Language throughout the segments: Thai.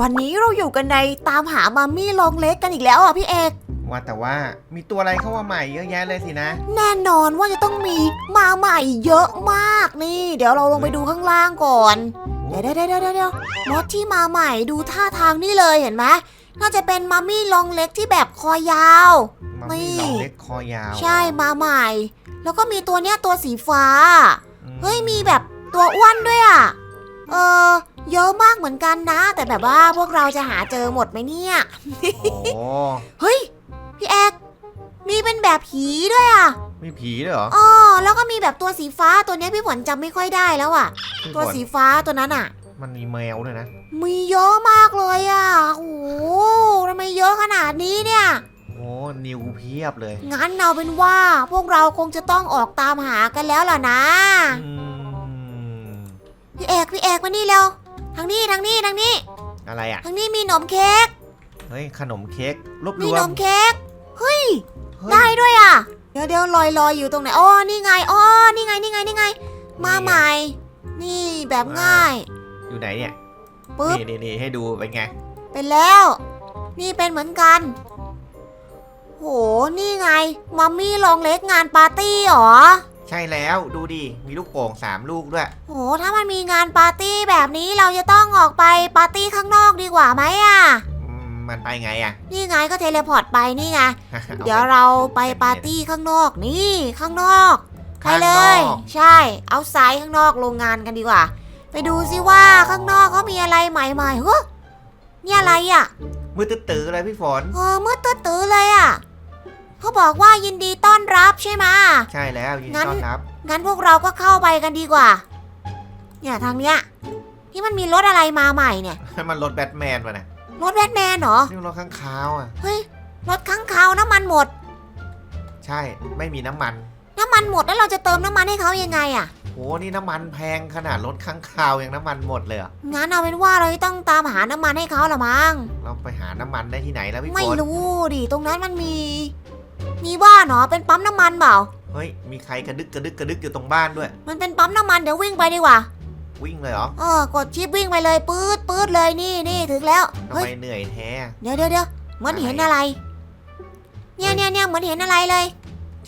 วันนี้เราอยู่กันในตามหามัมมี่ลองเล็กกันอีกแล้วอะพี่เอกว่าแต่ว่ามีตัวอะไรเข้ามาใหม่เยอะแยะเลยสินะ แน่นอนว่าจะต้องมีมาใหม่เยอะมากนี่ เดี๋ยวเราลงไปดูข้างล่างก่อน เดี๋ยวเดี๋ยวเดี๋ยวเดี๋ยวเดี๋ยวรถที่มาใหม่ดูท่าทางนี่เลยเห็นไหมน่าจะเป็นมัมมี่ลองเล็กที่แบบคอยาวมันนี่มีลองเล็กคอยาว ใช่มาใหม่ แล้วก็มีตัวเนี้ยตัวสีฟ้าอืเฮ้ยมีแบบตัวอ้วนด้วยอะ เออ เยอะมากเหมือนกันนะ แต่แบบว่าพวกเราจะหาเจอหมดไหมเนี่ย โอ้เฮ้ย พี่แอกมีเป็นแบบผีด้วยอะมีผีด้วยเหรออ๋อแล้วก็มีแบบตัวสีฟ้าตัวเนี้ยพี่ฝนจำไม่ค่อยได้แล้วอะพี่ตัวฝนสีฟ้าตัวนั้นอะ มันมีแมวด้วยนะ มีเยอะมากเลยอะโอ้โหทำไมเยอะขนาดนี้เนี่ย โอ้นิวเพียบเลย งั้นเอาเป็นว่าพวกเราคงจะต้องออกตามหากันแล้วล่ะนะ อืมพี่เอกพี่เอกมานี่เร็ว ทางนี้ทางนี้ทางนี้ อะไรอะ ทางนี้มีขนมเค้ก เฮ้ย ขนมเค้กรวบรมีวขนมมเค้ก เฮ้ย เฮ้ย ได้ด้วยอะ เดี๋ยวเดี๋ยวลอยลอยอยู่ตรงไหนอ๋อนี่ไงอ๋อนี่ไงนี่ไงนี่ไง มาใหม่ นี่แบบง่าย อยู่ไหนเนี่ย ปึ๊บ นี่นี่นี่ให้ดูเป็นไง เป็นแล้ว นี่เป็นเหมือนกัน โห นี่ไง มัมมี่ลองเล็กงานปาร์ตี้เหรอ ใช่แล้วดูดิ มีลูกโป่งสามลูกด้วย โห ถ้ามันมีงานปาร์ตี้แบบนี้เราจะต้องออกไปปาร์ตี้ข้างนอกดีกว่าไหมอะ อืมมันไปไงอะ นี่ไงก็เทเลพอร์ตไปนี่ไงอาเดี๋ยวไปเราไปปาร์ตี้ข้างนอกนี่ข้างนอกไปข้างนอก เลย ใช่ เอาไซด์ข้างนอกโรงงานกันดีกว่า ไปดูซิว่าข้างนอกเขามีอะไรใหม่ๆเฮ้ยนี่อะไรอะมือตื้อๆเลยพี่ฝน เออมืดตื้อๆเลยอะ เขาบอกว่ายินดีต้อนรับใช่ไหมะใช่แล้วยินงั้ดีนต้อนรับ งั้นพวกเราก็เข้าไปกันดีกว่า เนี่ยทางเนี้ยที่มันมีรถอะไรมาใหม่เนี่ย มันรถแบทแมนมานะรถแบทแมนเหรอนี่มันรถข้างคาวอะ เฮ้ย รถข้างคาวน้ำมันหมด ใช่ ไม่มีน้ำมัน น้ำมันหมดแล้วเราจะเติมน้ำมันให้เขายังไงอะโห นี่น้ำมันแพงขนาดรถข้างคาวยังน้ำมันหมดเลยเหรองั้นเอาเป็นว่าเราจะต้องตามหาน้ำมันให้เขาละมั้ง เราไปหาน้ำมันได้ที่ไหนแล้วพี่ฝไม่นรู้ดิ ตรงนั้นมันมี มีบ้านเหรอเป็นปั๊มน้ำมันเปล่า เฮ้ย มีใครกระดึกกระดึกกระดึกอยู่ตรงบ้านด้วย มันเป็นปั๊มน้ำมันเดี๋ยววิ่งไปดีกว่า วิ่งเลยเหรอเออกดชิปวิ่งไปเลยปื๊ดปื๊ดเลยนี่นี่ถึงแล้ว ทำเฮ้ย ไมเหนื่อยแท้ เดี๋ยวเดี๋ยวเดี๋ยวเหมือนอะไรเห็นอะไร เนี่ยเนี่ยเนี่ยเหมือนเห็นอะไรเลย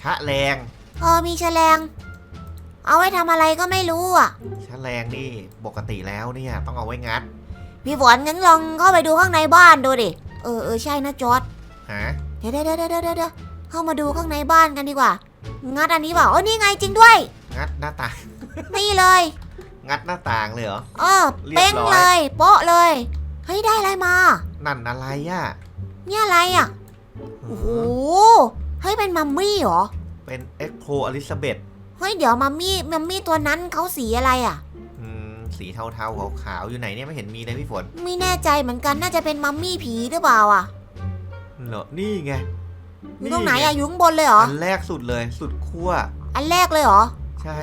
ชะแรงเออมีแฉลง เอาไว้ทำอะไรก็ไม่รู้อะ ชะแรงนี่ปกติแล้วเนี่ยต้องเอาไว้งัดพี่ฝนงั้นลองเข้าไปดูข้างในบ้านดูดิ เออเออใช่นะจอร์ดหาเดี๋ยวเดี๋ยวเดี๋ยวเดี๋ยวเดี๋ยว เข้ามาดูข้างในบ้านกันดีกว่า งัดอันนี้เปล่าเออนี่ไงจริงด้วย งัดหน้าต่าง นี่เลย งัดหน้าต่างเลยเหรอ เออเรียบร้อยเป้งเลย โป๊ะเลย เฮ้ยได้อะไรมา นั่นอะไรอะ เนี่ยอะไรอะหืโอ้โหอเฮ้ยเป็นมัมมี่เหรอ เป็นเอ็กโคอลิซาเบธเฮ้ยเดี๋ยวมัมมี่มัมมี่ตัวนั้นเขาสีอะไรอะอืมสีเทาๆขาวๆอยู่ไหนเนี่ยไม่เห็นมีเลยพี่ฝน ไม่แน่ใจเหมือนกันน่าจะเป็นมัมมี่ผีหรือเปล่าอะเหรอนี่ไง อยู่ตรงไหนอะอยู่ข้างบนเลยเหรอ อันแรกสุดเลย สุดขั้ว อันแรกเลยเหรอ ใช่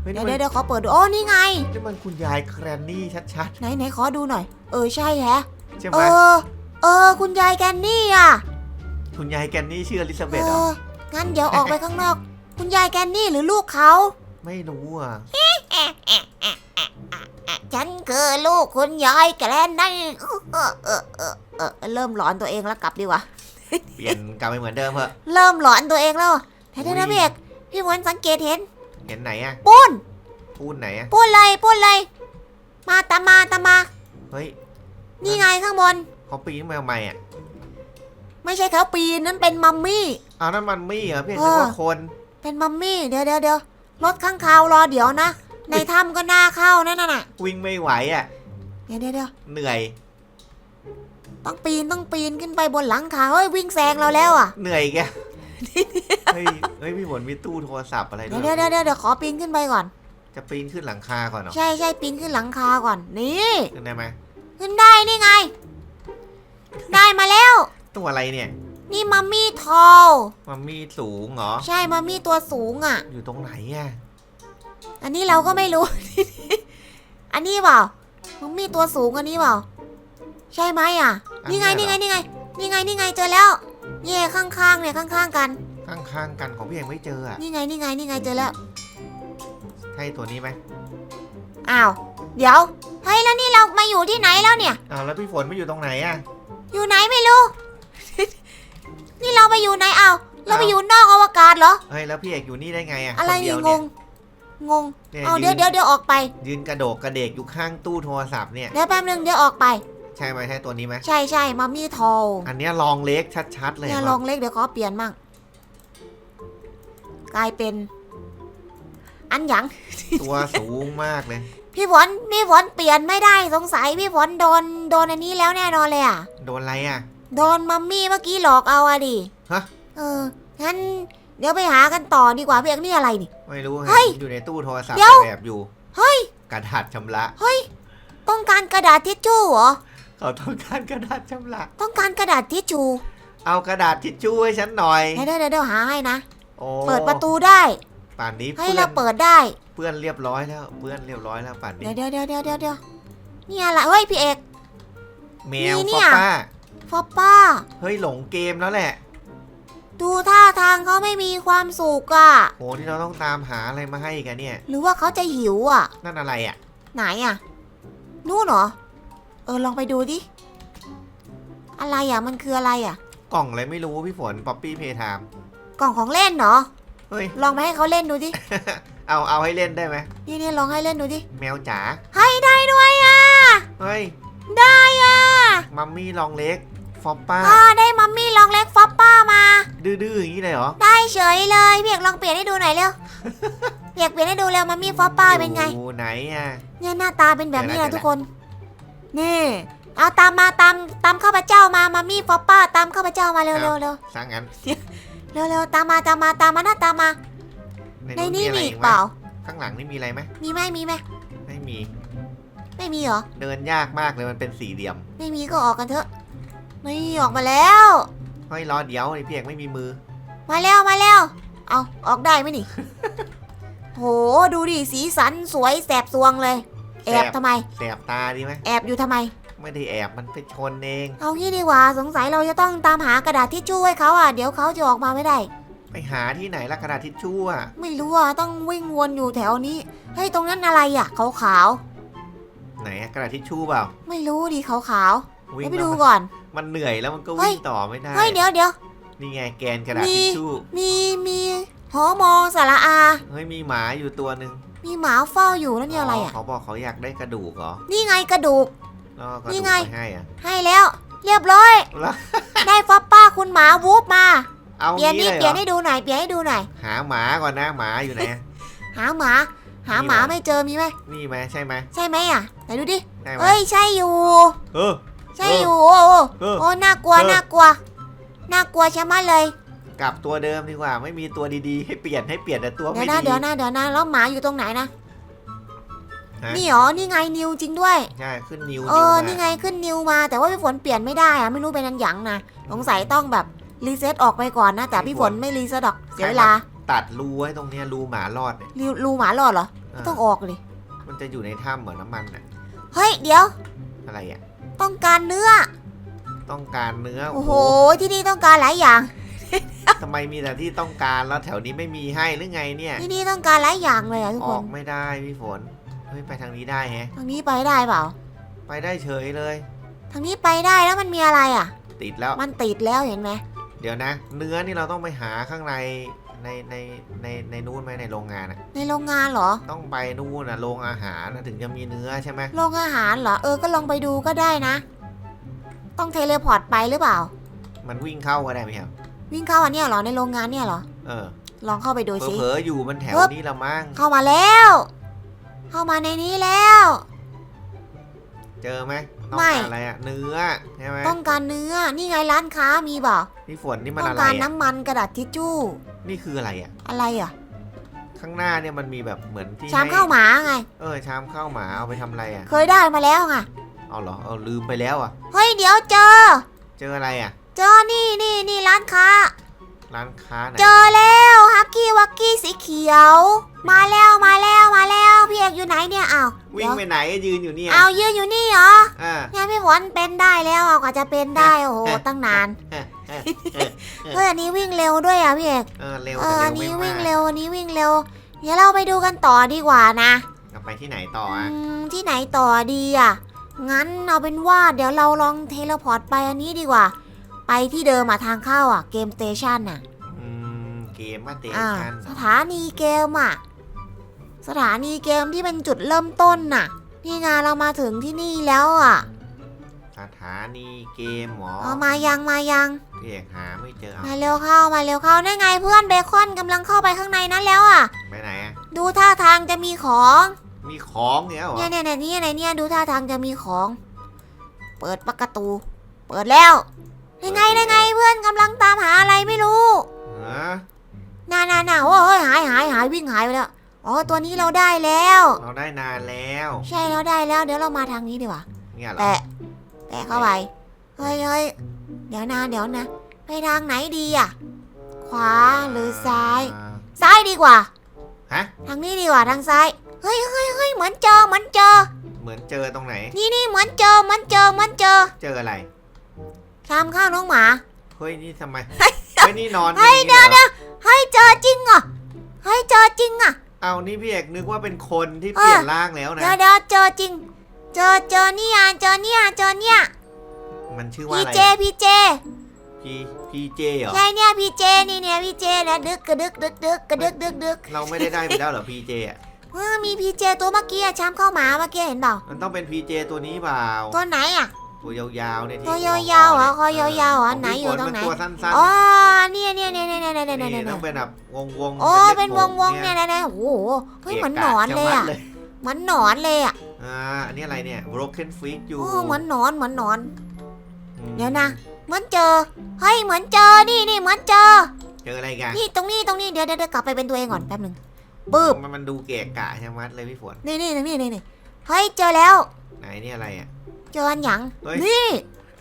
เฮ้ยเดี๋นี่ยวมันเดี๋ยวเดี๋ยวขอเปิดดู โอ้ นี่ไง นี่มันคุณยายแครนนี่ชัดไหนไหนขอดูหน่อย เออ ใช่แฮะ ๆ ใช่ไหเอมอ เออ คุณยายแกนนี่อะคุณยายแกรนนี่ชื่ออลิซาเบเอธเหรอ อ งั้นเดี๋ยวออกไปข้างนอก คุณยายแกนนี่หรือลูกเขา ไม่รู้อะ ฉันคือลูกคุณยายแกนนี่เออเออเออเออเริ่มหลอนตัวเองแล้วกลับดีกว่า เปลี่ยนกลับไปเหมือนเดิมเถอะ เริ่มหลอนตัวเองแล้วเดี๋ยวเดี๋ยวนะอุ๊ยพี่เอกพี่ฝนสังเกตเห็น เห็นไหนอะปุ้นพูดไหนอะปุ้นเลยปุ้นเลย มาตามมาตามมา เฮ้ย นี่ไงข้างบนเขาปีนขึ้นมาทำไมอะ ไม่ใช่เขาปีนนั่นเป็นมัมมี่เอานั่นมันมี่เหรอพี่เอนึกอว่าคน เป็นมัมมี่เดี๋ยวเดี๋ยวเดี๋ยวรถข้างคาวรอเดี๋ยวนะ ในถ้ำก็น่าเข้านั่นน่ะ วิ่งไม่ไหวอะ เดี๋ยวเดี๋ยวเดี๋ยวเหนื่อย ต้องปีนต้องปีนขึ้นไปบนหลังคาเฮ้ยวิ่งแซงเราแล้วอะเหนื่อยแกเฮ้ยเฮ้ยพี่ฝนมีตู้โทรศัพท์อะไรด้เดี๋วยวยเดี๋ยวเดี๋ยวเดี๋ยวขอปีนขึ้นไปก่อน จะปีนขึ้นหลังคาก่อนเหรอใช่ใช่ปีนขึ้นหลังคาก่อนนี่ขึ้นได้ไหมขึ้นได้นี่ไง ได้มาแล้ว ตัวอะไรเนี่ยนี่มัมมี่ทอลมันมีสูงเหรอใช่มัมมี่ตัวสูงอะ อยู่ตรงไหนอะอันนี้เราก็ไม่รู้ อันนี้เปล่ามัมมี่ตัวสูงอันนี้เปล่า ใช่ไหมอะนี่ไงนี่ไงนี่ไงนี่ไงนี่ไงเจอแล้วเย่ข้างๆเนี่ยข้างๆกัน ข้างๆกันของพี่ยังไม่เจออะนี่ไงนี่ไงนี่ไงเจอแล้วใช่ตัวนี้ไหมอ้าวเดี๋ยวเฮ้ยแล้วนี่เรามาอยู่ที่ไหนแล้วเนี่ย อ้าวแล้วพี่ฝนไม่อยู่ตรงไหนอะ อยู่ไหนไม่รู้ นี่เราไปอยู่ไหนเอาเราไปอ้าว อยู่นอกอวกาศเหรอ เฮ้ยแล้วพี่เอกอยู่นี่ได้ไงอะอะไรคเดีนี่ยวงงงง เนี่ยเอายืเดี๋ยวนเดี๋ยวเดี๋ยวออกไป ยืนกระโดกกระเดกอยู่ข้างตู้โทรศัพท์เนี่ย เดี๋ยวแป๊บนึงเดี๋ยวออกไป ใช่ไหมใช่ตัวนี้ไหมใช่ใช่มัมมี่ทอลอันเนี้ยลองเล็กชัดๆเลยเนี่ยครับลองเล็กเดี๋ยวขอเปลี่ยนมั่งกลายเป็น อันหยังตัวสูงมากเลย พี่ฝนพี่ฝนเปลี่ยนไม่ได้สงสัยพี่ฝนโดนโดนอันนี้แล้วแน่นอนเลยอะโดนอะไรอะ โดนมัมมี่เมื่อกี้หลอกเอาอะดิฮะเอองั้นเดี๋ยวไปหากันต่อดีกว่าพี่เอกนี่อะไรนี่ ไม่รู้เฮ้ยอยู่ในตู้โทรศัพท์เดี๋ยวแอบอยู่ เฮ้ย กระดาษชำระต้องการกระดาษทิชชู่เหรอ เขาต้องการกระดาษชำระต้องการกระดาษทิชชู่เอากระดาษทิชชู่ให้ฉันหน่อยเดี๋ยวเดี๋ยวเดี๋ยวหาให้นะ โอ้เปิดประตูได้ ป่านนี้ให้เพื่อเรานเปิดได้ เพื่อนเรียบร้อยแล้ว เพื่อนเรียบร้อยแล้วป่านนี้เดี๋ยวเดี๋ยวเดี๋ยวเดี๋ยวเดี๋ยวนี่อะไรเฮ้ยพี่เอก แมวนี่เนี่ฟอย ป้า ฟอปป้า เฮ้ยหลงเกมแล้วแหละดูท่าทางเขาไม่มีความสุขอะโหที่เราต้องตามหาอะไรมาให้กันเนี่ย หรือว่าเขาจะหิวอะนั่นอะไรอะ ไหนอะนู่นเหรอ เออลองไปดูดิ อะไรอะมันคืออะไรอะกล่องอะไรไม่รู้พี่ฝนป๊อปปี้เพย์ไทม์กล่องของเล่นเหรอ เฮ้ย ลองไปให้เขาเล่นดูดิ เอาเอาให้เล่นได้ไหมนี่นี่ลองให้เล่นดูดิ แมวจ๋าให้ได้ด้วยอะเฮ้ย ได้อะมัมมี่ลองเล็กฟอปป้าอ่าได้มัมมี่ลองเล็กฟอปป้ามา ดื้อๆอย่างนี้เลยเหรอ ได้เฉยเลยพี่เอกลองเปลี่ยนให้ดูหน่อยเร็วพี่เอกเปลี่ยนให้ดูเร็วมัมมี่ฟอปป้าเป็นไงอยู่ไหนอะเนี่ยหน้าตาเป็นแบบนี้เดี๋นะยวนะทุกคน นี่ เอาตามมาตามตามข้าพเจ้ามามามี่ฟอปป้าตามข้าพเจ้ามาเร็วเร็วเร็วสร้างงั้นเร็วเร็วตามมาตามมาตามมาหน้าตามมา ในนี้อะไรมีอีอีกกไหเปล่า ข้างหลังนี่มีอะไรไหมมีไหมมีไหมไม่มี ไม่มีเหรอ เดินยากมากเลยมันเป็นสี่เหลี่ยม ไม่มีก็ออกกันเถอะนี่ออกมาแล้วเฮ้ยรอเดี๋ยวไอ้พี่เอกไม่มีมือ มาแล้วมาแล้ว เอาออกได้ไหมนี่โหดูดิสีสันสวยแสบสวงเลย แอบแสบทำไม แสบตาดีไหมแอบอยู่ทำไม ไม่ได้แอบมันไปชนเองเอางี้ดีกว่าสงสัยเราจะต้องตามหากระดาษทิชชู่ให้เขาอะเดี๋ยวเขาจะออกมาไม่ได้ ไปหาที่ไหนละกระดาษทิชชู่อะไม่รู้อะต้องวิ่งวนอยู่แถวนี้เฮ้ยตรงนั้นอะไรอะขาวขาวไหนอะกระดาษทิชชู่เปล่าๆไม่รู้ดิขาวขาวๆวิ่งเดี๋ยวไปแล้วดูมันก่อน มันเหนื่อยแล้วมันก็เฮ้วิ่ย งต่อไม่ได้เฮ้ยเดี๋ยวเดี๋ยว นี่ไงแกนกระดาษมี ทิชชู่มีมีหอมอสระอา เฮ้ยมีหมาอยู่ตัวหนึ่ง มีหมาเฝ้าอยู่แล้วเนี่ยอะไรอะ เขาบอกเขาอยากได้กระดูกเหรอ นี่ไงกระดูก แล้วเอากระนี่ดูกไง ไปให้อะให้แล้ว เรียบร้อย แล้วได้ฟอปป้าคุณหมาวูบมา เอาเปลี่ยนงี้นี่เลยเปลี่ยนเหรอให้ดูหน่อยเปลี่ยนให้ดูหน่อย หาหมาก่อนนะหมาอยู่ไหนอะ หาหมา หาหมานี่เหรอ ไม่เจอมีไหมนี่ไหมใช่ไหมใช่ไหมอะไหนดูดิใช่ไหมเอ้ยใช่อยู่ เออ ใช่อยู่โอ้โหเออโอ้น่ากลัวเออ น่ากลัวน่ากลัวใช่ไหมเลย กลับตัวเดิมดีกว่า ไม่มีตัวดีๆ ให้เปลี่ยนให้เปลี่ยนแต่ตัวเดี๋ยไม่วนะดี เดี๋ยวนะเดี๋ยวนะแล้วหมาอยู่ตรงไหนนะฮะ นี่หรอนี่ไงนิวจริงด้วย ใช่ขึ้นนิ้วเอนิ้วอมานี่ไงขึ้นนิวมา แต่ว่าพี่ฝนเปลี่ยนไม่ได้อะไม่รู้เป็นอันหยังนะสงสัยต้องแบบรีเซ็ตออกไปก่อนนะ แต่พี่ฝนไม่รีเซ็ตหรอกเสียเวลาตัดรูไว้ตรงเนี้ยรูหมารอดเนี่ยรูรูหมาหลอดเหรอเออต้องออกเลยมันจะอยู่ในถ้ำเหมือนน้ำมันอะเฮ้ยเดี๋ยว อะไรอะต้องการเนื้อต้องการเนื้อโอ้โหที่นี่ต้องการหลายอย่าง ทำไมมีแต่ที่ต้องการแล้วแถวนี้ไม่มีให้หรือไงเนี่ย ที่นี่ต้องการหลายอย่างเลยอะทุกอคอน กไม่ได้พี่ฝน เฮ้ยไปทางนี้ได้แฮะ ทางนี้ไปได้เปล่า ไปได้เฉยเลย ทางนี้ไปได้แล้วมันมีอะไรอะติดแล้ว มันติดแล้วเห็นไหมเดี๋ยวนะ เนื้อนี่เราต้องไปหาข้างในในในในในนู้นไหมในโรงงานอะในโรงงานเหรอ ต้องไปนู่นอะโรงอาหารนะถึงจะมีเนื้อใช่ไหมโรงอาหารเหรอ เออ ก็ลองไปดูก็ได้นะ ต้องเทเลพอร์ตไปหรือเปล่า มันวิ่งเข้าก็ได้ไหมครับ วิ่งเข้าอันเนี้ยเหรอในโรงงานเนี่ยเหรอเออลองเข้าไปดูสิเผลอๆอยู่มันแถวปึ๊บนี้ละมั้งเข้ามาแล้ว เข้ามาในนี้แล้ว เจอไหมต้องไม่การอะไรอะเนื้อใช่ไหมต้องการเนื้อนี่ไงร้านค้ามีเปล่าพี่ฝนนี่มันต้องอะไรการอะน้ำมันกระดาษทิชชู่ นี่คืออะไรอะอะไรอะข้างหน้าเนี่ยมันมีแบบเหมือนที่ชามให้ข้าวหมาไง เออชามข้าวหมาเอาไปทำอะไรอะเคยได้มาแล้วไงเอาเหรอเอาลืมไปแล้วอะเฮ้ยเดี๋ยวเจอ เจออะไรอะ เจอนี่นี่นี่ร้านค้า ร้านค้าไหน เจอแล้วฮักกี้วักกี้สีเขียว มาแล้วมาแล้วมาแล้วพี่เอกอยู่ไหนเนี่ยอ้าววิ่งไปไหนยืนอยู่เนี่ยเอายืนอยู่นี่เหรออ่าเนี่ยพี่ฝนเป็นได้แล้วอะกว่าจะเป็นได้โอ้โหตั้งนานเออเออเออเฮ้ยอันนี้วิ่งเร็วด้วยอะพี่เอกเออเร็วเอแต่อเร็อัวนไม่นี้มาวิ่งกเร็วอันนี้วิ่งเร็ว เดี๋ยวเราไปดูกันต่อดีกว่านะเราไปที่ไหนต่ออะอืมที่ไหนต่อดีอะงั้นเอาเป็นว่าเดี๋ยวเราลองเทเลพอร์ตไปอันนี้ดีกว่า ไปที่เดิมอะทางเข้าอะเกมสเตชันอะอืมเกมมาเตอ่าชันสถานีเกมอะสถานีเกมที่เป็นจุดเริ่มต้นน่ะ นี่ไงเรามาถึงที่นี่แล้วอะสถานีเกมหมอเอามายังมายังพี่เอกหาไม่เจอเอามาเร็วเข้ามาเร็วเข้าได้ไงเพื่อนเบคอนกำลังเข้าไปข้างในนั้นแล้วอะไปไหนอะดูท่าทางจะมีของมีของเนี้ยเหรอเนี่ยเนี่ยเนี่ยเนี่ยเนี่ยดูท่าทางจะมีของ เปิดประตู เปิดแล้ว ยังไงยังไงเพื่อนกำลังตามหาอะไรไม่รู้เออน่าน่าน่าโอ้ยหายหายหายวิ่งหายไปแล้ว อ๋อตัวนี้เราได้แล้ว เราได้นานแล้วใช่เราได้แล้ว เดี๋ยวเรามาทางนี้ดีกว่าเนี่ยเหรอแตะแตะเข้าไป เฮ้ยเฮ้ยเดี๋ยวนะเดี๋ยวนะ ไปทางไหนดีอะ ขวาหรือซ้าย อ่าซ้ายดีกว่า ฮะ ทางนี้ดีกว่าทางซ้าย เฮ้ยเฮ้ยเฮ้ยเหมือนเจอเหมือนเจอ เหมือนเจอตรงไหน นี่นี่เหมือนเจอเหมือนเจอเหมือนเจอ เจออะไร ชามข้าวน้องหมา เฮ้ยนี่ทำไม เฮ้ยนี่นอนเฮ้ยอางนี้หรอเฮ้ยเจอจริงเหรอะเฮ้ยเจอจริงอะ เอานี่พี่เอกนึกว่าเป็นคนที่เปลี่ยนร่างแล้วนะ เดี๋ยวเดี๋ยวเจอจริง เจอเจอเนี่ยเจอเนี่ยเจอเนี่ย มันชื่อว่าพีอะไรเจพีเจพีพีเจเหรอ ใช่เนี่ยพีเจนี่เนี่ยพีเจนะดึกกระดึกดึกดึกกระดึกดึกดึกเราไม่ได้ได้ไปแล้วเหรอพีเจอะเออมีพีเจตัวเมื่อกี้อะชามข้าวหมาเมื่อกี้เห็นเปล่า มันต้องเป็นพีเจตัวนี้เปล่า ตัวไหนอะ ตัวยาวๆเนี่ยที่ตัวยาวๆเหรอคอยาวๆเหรอขไหนอยู่พี่ฝตรงไหนมัตัวสั้นอ๋อเนี่ยเนี่ยเนี่ยเนี่ยเนี่ยเนี่ยๆเนี่ยนี่เนี่ต้อยงเป็นแบบวงๆโอ้ล็กๆเป็นวงวงๆเนี่ยนะนะโอ้โหเฮ้ยเหมือนหนกะอนเลยชะอะมัดเหมือนหนอนเลยอะอ่าอันนี้อะไรเนี่ย broken feet อยู่โอ้เหมือนหนอนเหมือนหนอนอืมเดี๋ยวนะเหมือนเจอเฮ้ยเหมือนเจอนี่นี่เหมือนเจอเจออะไรกันนี่ตรงนี้ตรงนี้เดี๋ยวเดี๋ยวเดี๋ยวกลับไปเป็นตัวเองก่อนแป๊บหนึ่งปึ๊บมันมันดูเกะกะชะมัดเลยพี่ฝนนี่นี่นี่นี่นี่เฮ้ยเจอแล้วไหนนี่อะไรอะ เจออันหยังเฮ้ย นี่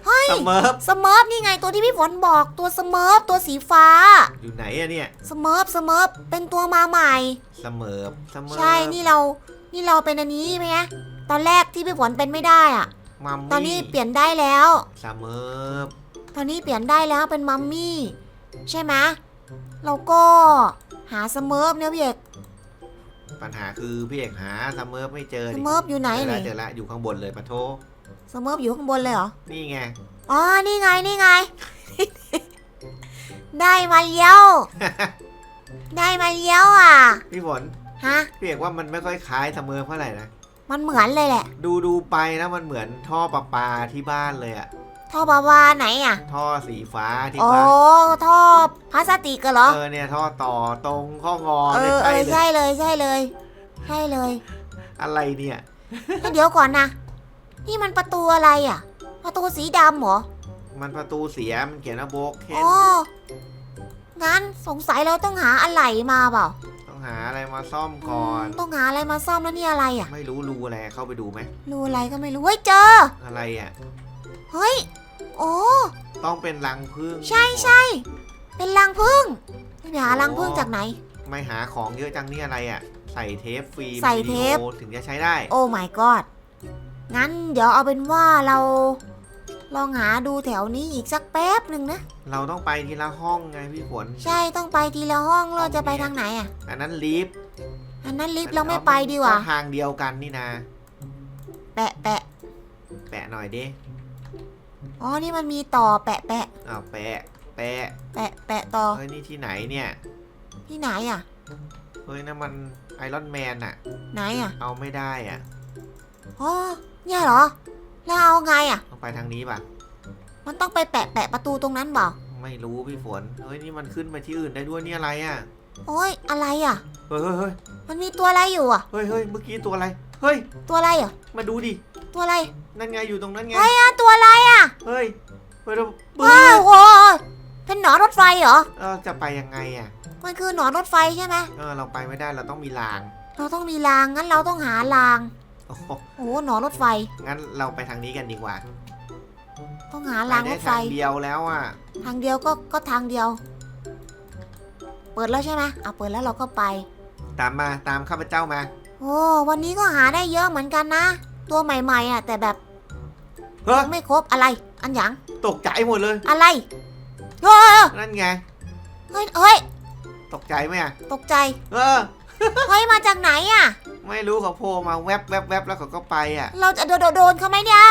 เฮ้ยสเมิร์ฟสเมิร์ฟนี่ไงตัวที่พี่ฝนบอกตัวสเมิร์ฟตัวสีฟ้าอยู่ไหนอะเนี่ยสเมิร์ฟสเมิร์ฟเป็นตัวมาใหม่เสเมิร์ฟเสเมิร์ฟใช่นี่เรานี่เราเป็นอันนี้ไหมอะตอนแรกที่พี่ฝนเป็นไม่ได้อะมัมมี่ตอนนี้เปลี่ยนได้แล้วเสเมิร์ฟตอนนี้เปลี่ยนได้แล้วเป็นมัมมี่ใช่ไหมเราก็หาสเมิร์ฟเนี่ยพี่เอกปัญหาคือพี่เอกหาเสเมิร์ฟไม่เจอสดิเมิร์ฟอยู่ไหนเจอเนี่ละยเจอละอยู่ข้างบนเลยปะโท สเมิร์ฟอยู่ข้างบนเลยเหรอ นี่ไง อ๋อ นี่ไง นี่ไง ได้มาเลี้ยว ได้มาเลี้ยวอะ พี่ฝนฮะ พี่เอกว่ามันไม่ค่อยคล้ายเสเมิร์ฟเท่าไหร่นะ มันเหมือนเลยแหละ ดูดูไปนะมันเหมือนท่อประปาที่บ้านเลยอะท่อบาวาไหนอะ ท่อสีฟ้าที่โอ้บ้านท่อพลาสติกกันเหรอ เออเนี่ยท่อต่อตรงข้องอเอเลยอเอใช่อเลยใช่เลย ใช่เลย ใช่เลยอะไรเนี่ยเอ้ยเดี๋ยวก่อนนะ นี่มันประตูอะไรอะ ประตูสีดำเหรอมันประตูเสียมันเขียนว่าโบกเคนอ๋องั้นสงสัยเราต้องหาอะไหล่มาเปล่าต้องหาอะไรมาซ่อมก่อน ต้องหาอะไรมาซ่อมแล้วนี่อะไรอะ ไม่รู้รูอะไรเข้าไปดูไหมรูอะไรก็ไม่รู้เฮ้ยเจอ อะไรอะ เฮ้ย โอ้ ต้องเป็นรังพึ่งใช่ใช่เป็นรังพึ่งไปหารังพึ่งจากไหน ไม่หาของเยอะจังนี่อะไรอะ ใส่เทปฟิล์มใส่เทปวิดีโอถึงจะใช้ได้ โอ้ my god งั้นเดี๋ยวเอาเป็นว่าเราลองหาดูแถวนี้อีกสักแป๊บหนึ่งนะ เราต้องไปทีละห้องไงพี่ฝน ใช่ต้องไปทีละห้องเราจะไปทางไหนอะ อันนั้นลิฟต์อันนั้นลิฟต์เราไม่ไปดีกว่าทางเดียวกันนี่นะแปะแปะแปะหน่อยดิอ๋อนี่มันมีต่อแปะแปะอ้าวแปะแปะแปะแปะต่อเฮ้ยนี่ที่ไหนเนี่ย ที่ไหนอะเฮ้ยนั่นมันไอรอนแมนอะ ไหนอะ เอาไม่ได้อะอ๋อ เนี่ยเหรอ แล้วเอาไงอะ ต้องไปทางนี้ป่ะ มันต้องไปแปะแปะประตูตรงนั้นเปล่าไม่รู้พี่ฝน เฮ้ยนี่มันขึ้นไปที่อื่นได้ด้วยนี่อะไรอะ โอ้ยอะไรอะ เฮ้ยเฮ้ยเฮ้ยมันมีตัวอะไรอยู่อะ เฮ้ยเฮ้ยเมื่อกี้ตัวอะไร เฮ้ย ตัวอะไรอะ มาดูดิ ตัวอะไรนั่นไงอยู่ตรงนั้นไง เฮ้ยอะตัวอะไรอะเฮ้ยเฮ้ยเราปืว้า้วโหเป็นหนอนรถไฟเหรอเออจะไปยังไงอะ มันคือหนอนรถไฟใช่ไหม เออเราไปไม่ได้เราต้องมีราง เราต้องมีรางงั้นเราต้องหาราง โอ้โหโอ้โหหนอนรถไฟ งั้นเราไปทางนี้กันดีกว่าต้องหาไปรางรได้ถไฟ ทางเดียวแล้วอะ ทางเดียวก็ก็ทางเดียว เปิดแล้วใช่ไหมเอาเปิดแล้วเราก็ไป ตามมาตามข้าพเจ้ามา โอ้วันนี้ก็หาได้เยอะเหมือนกันนะ ตัวใหม่ๆอะ แต่แบบเฮ้ย ยังไม่ครบอะไร อันหยังตกใจหมดเลย อะไรเออนั่นไง เฮ้ยเฮ้ยตกใจไหมอะตกใจ เออเฮ้ยมาจากไหนอะ ไม่รู้เขาโผล่มาแวบแวบแวบแล้วเขาก็ไปอะ เราจะโดนโดนเขาไหมเนี่ย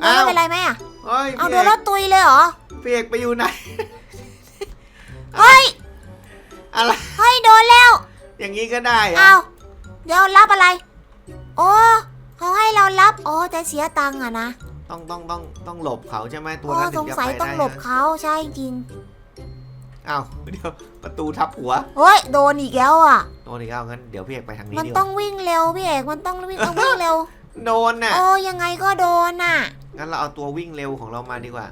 โดนอ้าวไม่เป็นไรไหมอะเฮ้ยเอาพี่โดเอนกแล้วตุยเลยเหรอ พี่เอกไปอยู่ไหน เฮ้ย อะไร เฮ้ยโดนแล้วอย่างนี้ก็ได้เหรอเอาเดี๋ยวรับอะไร โอ้เขาให้เรารับ โอ้แต่เสียตังค์อะนะต้องต้องต้องต้องหลบเขาใช่ไหมตัวโอ้นั้นสถึงงจะสัยไปต้องได้หลบนะเขาใช่จริง อ้าวเดี๋ยวประตูทับหัวเฮ้ยโดนอีกแล้วอะ โดนอีกแล้วงั้นเดี๋ยวพี่เอกไปทางนี้มันดีกต้อว่างวิ่งเร็วพี่เอกมันต้องวิ่งเอาวิ่งเร็ว โดนน่ะ โอ้ยังไงก็โดนน่ะ งั้นเราเอาตัววิ่งเร็วของเรามาดีกว่า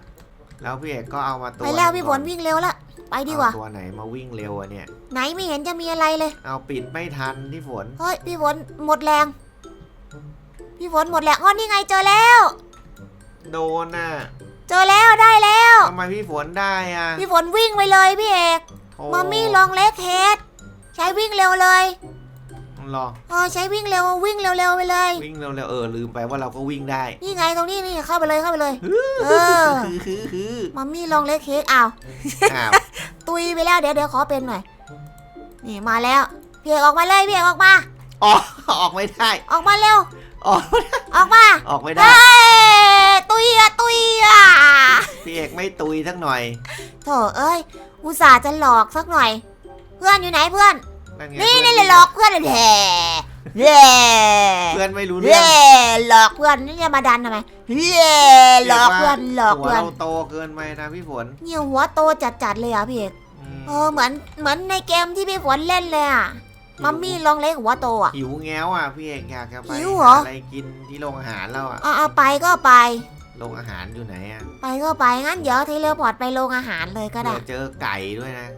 แล้วพี่เอกก็เอามาตัวไปแล้วพี่ฝก่อนวิ่งเร็วละไปดีกว่า เอตัวไหนมาวิ่งเร็วอะเนี่ย ไหนไม่เห็นจะมีอะไรเลยเอาปิดไม่ทันที่ฝน เฮ้ยพี่ฝนหมดแรง พี่ฝนหมดแรงอ๋อนี่ไงเจอแล้ว โดนน่ะ เจอแล้วได้แล้ว ทำไมพี่ฝนได้อะพี่ฝนวิ่งไปเลยพี่เอกโธ่มัมมี่ลองเล็กเฮดใช้วิ่งเร็วเลยรอเออใช้วิ่งเร็ววิ่งเร็วๆไปเลย วิ่งเร็วๆเออลืมไปว่าเราก็วิ่งได้นี่ไงตรงนี้นี่เข้าไปเลยเข้าไปเลย เออ คือคือคือมัมมี่ลองเล็กเฮดอ้าว อ้าวตุยไปแล้วเดี๋ยวเดี๋ยวขอเป็นหน่อย นี่มาแล้ว พี่เอกออกมาเลยพี่เอกออกมาอ๋อออกไม่ได้ ออกมาเร็ว ออกออกมาออกไม่ได้เฮ้ยตุยอะตุยอะพี่เอกไม่ตุยสักหน่อยโถเอ้ย อุตส่าห์จะหลอกสักหน่อย เพื่อนอยู่ไหนเพื่อน นั่นไงนี่พื่นี่เลยหลอกเพื่อนเลยแย่แย่เพื่อนไม่รู้เรื่อแย่งหลอกเพื่อนนี่จะมาดันทำไมแย่หลอกเพื่อนหลอกหัวเพื่อนเราโตเกินไปนะพี่ฝนเนี่ยหัวโตจัดๆเลยอะพี่เอกอืมเออเหมือนเหมือนในเกมที่พี่ฝนเล่นเลยอะ มัมมี่ลองเล็กหัวโตอะ หิวแง้วอะพี่เอกอยากจะไปหิวเหรออะไรกินที่โรงอาหารแล้วอะเอาเอาไปก็ไป โรงอาหารอยู่ไหนอะไปก็ไปงั้นเดี๋ยวเทเลพอร์ตไปโรงอาหารเลยก็ได้ เดี๋ยวเจอไก่ด้วยนะ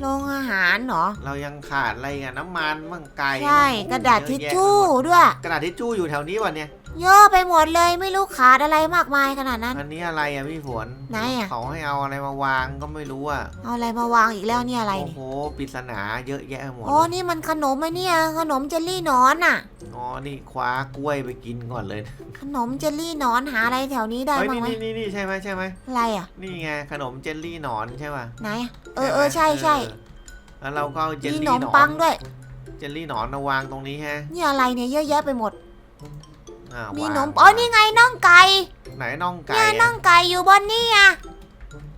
โรงอาหารเหรอ เรายังขาดอะไรกันน้ำมันบ้างไก่ใช่โอ้โหกระดาษทิชเยอะแยะชู่ไปหมดด้วย กระดาษทิชชู่อยู่แถวนี้วะเนี่ย เยอะไปหมดเลยไม่รู้ขาดอะไรมากมายขนาดนั้น อันนี้อะไรอะพี่ฝนไหนอะเขาให้เอาอะไรมาวางก็ไม่รู้อะ เอาอะไรมาวางอีกแล้วเนี่ยอะไรโอ้เนี่ยโหปริศนาเยอะแยะหมดอ๋อนี่มันขนมไอ้เนี่ยขนมเจลลี่หนอนอะ อ๋อนี่คว้ากล้วยไปกินก่อนเลยขนมเจลลี่หนอนหาอะไรแถวนี้ได้เฮ้ยบ้างนี่ไหมนี่นี่นี่ใช่ไหมใช่ไหมอะไรอะ นี่ไงขนมเจลลี่หนอนใช่ป่ะไหนอะเออเออใช่ใช่เออแล้วเราก็เอาเจลมีลี่ขหนนมอนปังด้วย เจลลี่หนอนมาวางตรงนี้ฮะนี่อะไรเนี่ยเยอะแยะไปหมด อ่ามีวางขนมอ๋อนี่ไงน่องไก่ไหนน่องไก่เนี่ยน่อะองไก่อยู่บนนี่อะ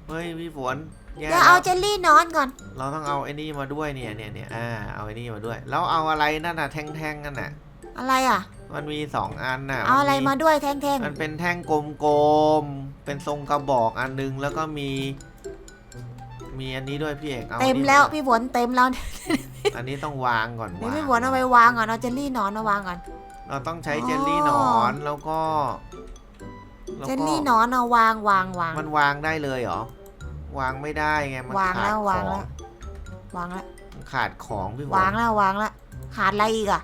เฮ้ยพี่ฝนแย่เดี๋ยวแล้เอาวเจลลี่หนอนก่อน เราต้องเอาไอ้นี่มาด้วยเนี่ยเนี่ยเนี่ยอ่าเอาไอ้นี่มาด้วย แล้วเอาอะไรนั่นน่ะแท่งๆนั่นน่ะ อะไรอะ มันมีสองอันน่ะเอาอะไรมาด้วยแท่งมันเป็นแท่งกลมๆเป็นทรงกระบอกอันนึงแล้วก็มี มีอันนี้ด้วยพี่เอกเอาๆเต็มอันนี้แล้วมาพี่ฝนเต็มแล้วอันนี้ต้องวางก่อนเดี๋ยววางพี่ฝนเอาไปวางก่อนเอาเจลลี่หนอนมาวางก่อน เราต้องใช้อ๋อเจลลี่หนอนแล้วก็แล้วเจก็ลลี่หนอนเอาวางวางวางมันวางได้เลยเหรอ วางไม่ได้ไง มันวางขาดแล้วขวาองงแล้ววางแล้วมันขาดของพี่ฝวานงแล้ววางแล้วขาดอะไรอีกอะ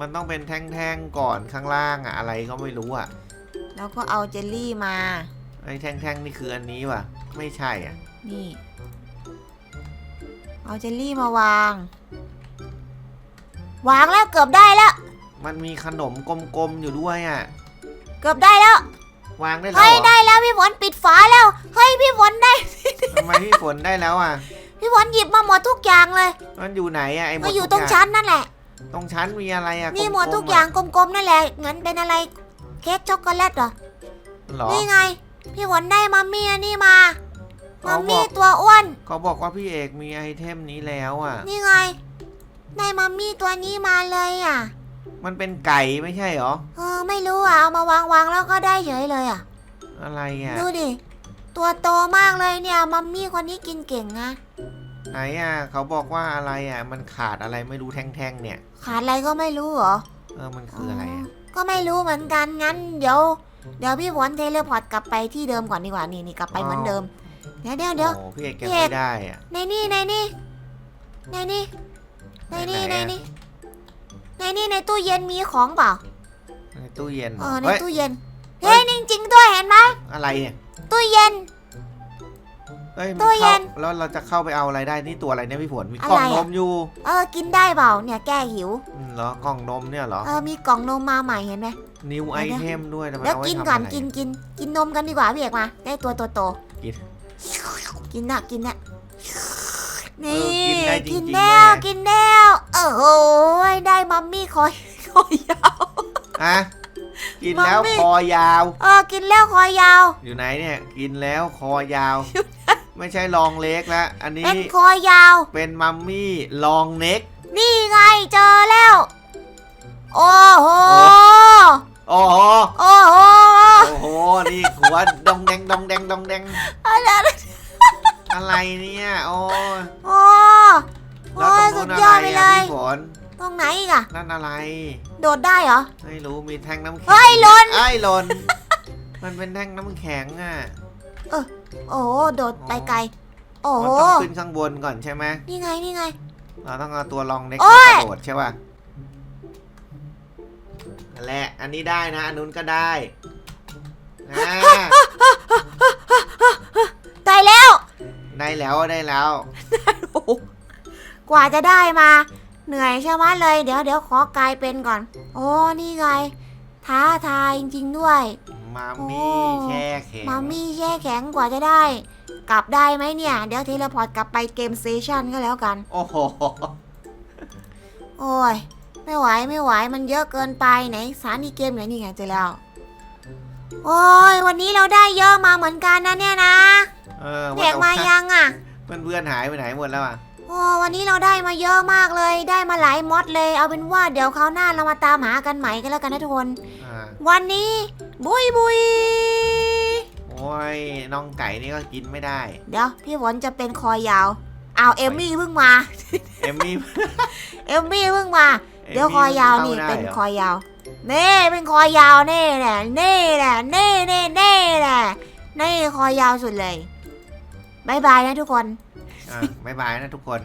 มันต้องเป็นแท่งๆก่อนข้างล่างอะอะไรก็ไม่รู้อะแล้วก็เอาเจลลี่มา ไอ้แท่งๆนี่คืออันนี้ว่ะ ไม่ใช่อะ นี่ เอาเจลลี่มาวาง วางแล้วเกือบได้แล้ว มันมีขนมกลมๆอยู่ด้วยอะ เกือบได้แล้ววางได้แล้วเฮ้ยเหรอได้แล้วพี่ฝนปิดฝาแล้วเฮ้ยพี่ฝนได้ ทำไมพี่ฝนได้แล้วอะ พี่ฝนหยิบมาหมดทุกอย่างเลยมันอยู่ไหนอะไอ้หมก็ดอยู่ทุกตรงย่าชั้นนั่นแหละ ตรงชั้นมีอะไรอะนี่หมดลๆทุกอย่างกลมๆนั่นแหละเหมือนเป็นอะไรเค้กช็อกโกแลตเหรอเหรอ นี่ไง พี่ฝนได้มัมมี่อันนี่มามัเขามบมี่อก ตัวอ้วน เขาบอกว่าพี่เอกมีไอเทมนี้แล้วอะ นี่ไง ได้มัมมี่ตัวนี้มาเลยอะ มันเป็นไก่ไม่ใช่เหรอ เออไม่รู้อะเอามาวางวางแล้วก็ได้เฉยเลยอะ อะไรอะ ดูดิ ตัวโตมากเลยเนี่ยมัมมี่คนนี้กินเก่งนะ ไหนอะ เขาบอกว่าอะไรอะ มันขาดอะไรไม่รู้แท่งๆเนี่ย ขาดอะไรก็ไม่รู้เหรอ เออ มันคืออะไรอะ ก็ไม่รู้เหมือนกันงั้นเดี๋ยว เดี๋ยวพี่ฝนเทเลพอร์ตกลับไปที่เดิมก่อนดีกว่านี่นี่กลับไปเหมือนเดิม เดี๋ยวเดี๋ยวเดี๋ยวโอ้พี่เอกแกพี่เอกไม่ได้อะในนี่ในนี่ในนี่ในนี่ในไหนอะนี่ ในนี่ในตู้เย็นมีของเปล่าในตู้เย็นเหรเอออในเฮ้ย ตู้เย็นเฮ้เฮ้ยยนี่จริงๆด้วยเห็นไหมอะไรเนี่ยตู้เย็น เฮ้ยมันตู้เย็เข้านแล้วเราจะเข้าไปเอาอะไรได้นี่ตัวอะไรเนี่ยพี่ฝนมีกล่องอะไรนอะ มอยู่เออกินได้เปล่าเนี่ยแก้หิวอืมเหรอกล่องนมเนี่ยเหรอเออมีกล่องนมมาใหม่เห็นไหม นิวไอเดี๋ยว เทมด้วยทำไมเดี๋ยวเอาไว้กินทำก่อนอะไร กินกินกินนมกันดีกว่าพี่เอกมาได้ตัวโตโตกิน กินนะกินนะ นี่เออกินได้จริงๆกินแล้วเลยกินแล้วเออโอ้ยได้มัมมี่คอยคอยาวอะกินแล้วมัมมี่ คอยาว เออกินแล้วคอยาว อยู่ไหนเนี่ย กินแล้วคอยาว ไม่ใช่ลองเล็กแล้วอันนี้เป็นคอยาว เป็นมัมมี่ลองเน็ก นี่ไงเจอแล้ว โอ้โหโอ้โหโอ้โหโอ้โหนี่หัวดองแดงดองแดงดองแดงอะไร อะไรเนี่ย โอ้ยโอ้แล้วโอ้ตรงสุนู้ดนยอะอดไรไปเลอะยพี่ฝนตรงไหนอีกอะนั่นอะไร โดดได้เหรอ ไม่รู้มีแท่งน้ำแข็งเฮ้ยหล่น ไอ้ยหล่นมันเป็นแท่งน้ำแข็งอะโอ้โหโดดไปไกล โอ้โหมันต้องขึ้นข้างบนก่อนใช่ไหมนี่ไงนี่ไง เราต้องเอาตัวลองเน็กโอ้มายกระโดดใช่ป่ะนั่นแหละอันนี้ได้นะ อันนู้นก็ได้นะได้แล้ว ได้แล้วได้แล้ว โอ้โหกว่าจะได้มา เหนื่อยใช่ไหมเลย เดี๋ยวเดี๋ยวขอกลายเป็นก่อน โอ้นี่ไง ท้าทายจริง ๆ ด้วย มาโอ้มี่แช่แข็งมามี่แช่แข็งกว่าจะได้ กลับได้ไหมเนี่ย เดี๋ยวเทเลพอร์ตกลับไปเกมสเตชันก็แล้วกัน โอ้โหโอ้ย ไม่ไหวไม่ไหวมันเยอะเกินไปไหนสถานีเกมไหนนี่ไงเจอแล้ว โอ้ยวันนี้เราได้เยอะมาเหมือนกันนะเนี่ยนะเออเด็กมาว่ายังอะ เพื่อนเพื่อนๆหายไปไหนหมดแล้วอะโอ้วันนี้เราได้มาเยอะมากเลย ได้มาหลายมอดเลย เอาเป็นว่าเดี๋ยวคราวหน้าเรามาตามหากันใหม่กันแล้วกันนะทุกคน อ่าวันนี้ บุยบุยโอ้ยน้องไก่นี่ก็กินไม่ได้ เดี๋ยวพี่ฝนจะเป็นคอยาวเอาวเอมมี่เพิ่งมา เอมมี่เอมมี่เพิ่งมา เดี๋ยวคอยาวนี่ข้เป็นได้หรอคอยาว เน่เป็นคอยาวเน่แหละเน่แหละเน่เน่เน่แหละเน่คอยาวสุดเลยบายบายนะทุกคน อะบ๊ายบายนะทุกคน